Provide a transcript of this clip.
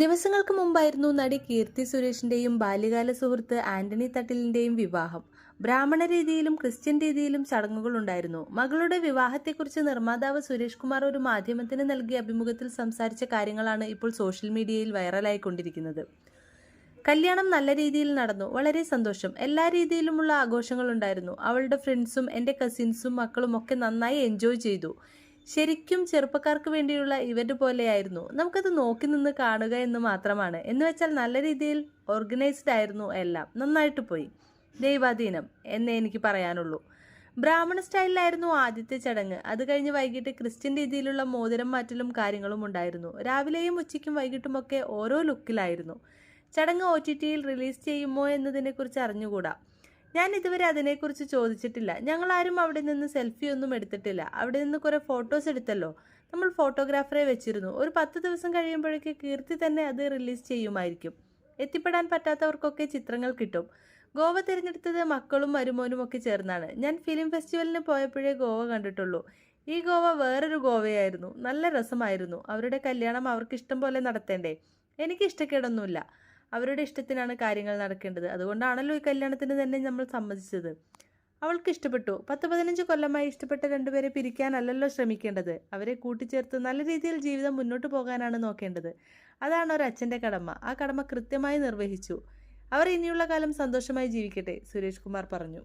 ദിവസങ്ങൾക്ക് മുമ്പായിരുന്നു നടി കീർത്തി സുരേഷിന്റെയും ബാല്യകാല സുഹൃത്ത് ആന്റണി തട്ടിലിന്റെയും വിവാഹം. ബ്രാഹ്മണ രീതിയിലും ക്രിസ്ത്യൻ രീതിയിലും ചടങ്ങുകൾ ഉണ്ടായിരുന്നു. മകളുടെ വിവാഹത്തെക്കുറിച്ച് നിർമ്മാതാവ് സുരേഷ് കുമാർ ഒരു മാധ്യമത്തിന് നൽകിയ അഭിമുഖത്തിൽ സംസാരിച്ച കാര്യങ്ങളാണ് ഇപ്പോൾ സോഷ്യൽ മീഡിയയിൽ വൈറലായിക്കൊണ്ടിരിക്കുന്നത്. കല്യാണം നല്ല രീതിയിൽ നടന്നു. വളരെ സന്തോഷം. എല്ലാ രീതിയിലുമുള്ള ആഘോഷങ്ങളുണ്ടായിരുന്നു അവളുടെ ഫ്രണ്ട്സും എന്റെ കസിൻസും മക്കളും ഒക്കെ നന്നായി എൻജോയ് ചെയ്തു. ശരിക്കും ചെറുപ്പക്കാർക്ക് വേണ്ടിയുള്ള ഇവന്റ് പോലെയായിരുന്നു. നമുക്കത് നോക്കി നിന്ന് കാണുക എന്ന് മാത്രമാണ്. എന്ന് വെച്ചാൽ നല്ല രീതിയിൽ ഓർഗനൈസ്ഡ് ആയിരുന്നു എല്ലാം. നന്നായിട്ട് പോയി. ദൈവാധീനം എന്നേ എനിക്ക് പറയാനുള്ളൂ. ബ്രാഹ്മണ സ്റ്റൈലിലായിരുന്നു ആദ്യത്തെ ചടങ്ങ്. അത് കഴിഞ്ഞ് വൈകിട്ട് ക്രിസ്ത്യൻ രീതിയിലുള്ള മോതിരം മാറ്റലും കാര്യങ്ങളും ഉണ്ടായിരുന്നു. രാവിലെയും ഉച്ചയ്ക്കും വൈകിട്ടുമൊക്കെ ഓരോ ലുക്കിലായിരുന്നു ചടങ്ങ് ഒ ടി ടിയിൽ റിലീസ് ചെയ്യുമോ എന്നതിനെക്കുറിച്ച് അറിഞ്ഞുകൂടാ. ഞാൻ ഇതുവരെ അതിനെക്കുറിച്ച് ചോദിച്ചിട്ടില്ല. ഞങ്ങൾ ആരും അവിടെ നിന്ന് സെൽഫി ഒന്നും എടുത്തിട്ടില്ല. അവിടെ നിന്ന് കുറേ ഫോട്ടോസ് എടുത്തല്ലോ. നമ്മൾ ഫോട്ടോഗ്രാഫറെ വെച്ചിരുന്നു. ഒരു പത്ത് ദിവസം കഴിയുമ്പോഴേക്ക് കീർത്തി തന്നെ അത് റിലീസ് ചെയ്യുമായിരിക്കും. എത്തിപ്പെടാൻ പറ്റാത്തവർക്കൊക്കെ ചിത്രങ്ങൾ കിട്ടും. ഗോവ തിരഞ്ഞെടുത്തത് മക്കളും മരുമോനും ഒക്കെ ചേർന്നാണ്. ഞാൻ ഫിലിം ഫെസ്റ്റിവലിന് പോയപ്പോഴേ ഗോവ കണ്ടിട്ടുള്ളൂ. ഈ ഗോവ വേറൊരു ഗോവയായിരുന്നു. നല്ല രസമായിരുന്നു. അവരുടെ കല്യാണം അവർക്ക് ഇഷ്ടം പോലെ നടത്തേണ്ടേ. എനിക്ക് ഇഷ്ടക്കേടൊന്നുമില്ല അവരുടെ ഇഷ്ടത്തിനാണ് കാര്യങ്ങൾ നടക്കേണ്ടത്. അതുകൊണ്ടാണല്ലോ ഈ കല്യാണത്തിന് തന്നെ നമ്മൾ സമ്മതിച്ചത്. അവൾക്ക് ഇഷ്ടപ്പെട്ടു. പത്ത് പതിനഞ്ച് കൊല്ലമായി ഇഷ്ടപ്പെട്ട രണ്ടുപേരെ പിരിക്കാനല്ലല്ലോ ശ്രമിക്കേണ്ടത്. അവരെ കൂട്ടിച്ചേർത്ത് നല്ല രീതിയിൽ ജീവിതം മുന്നോട്ട് പോകാനാണ് നോക്കേണ്ടത്. അതാണ് ഒരു അച്ഛന്റെ കടമ. ആ കടമ കൃത്യമായി നിർവഹിച്ചു. അവർ ഇനിയുള്ള കാലം സന്തോഷമായി ജീവിക്കട്ടെ സുരേഷ് കുമാർ പറഞ്ഞു.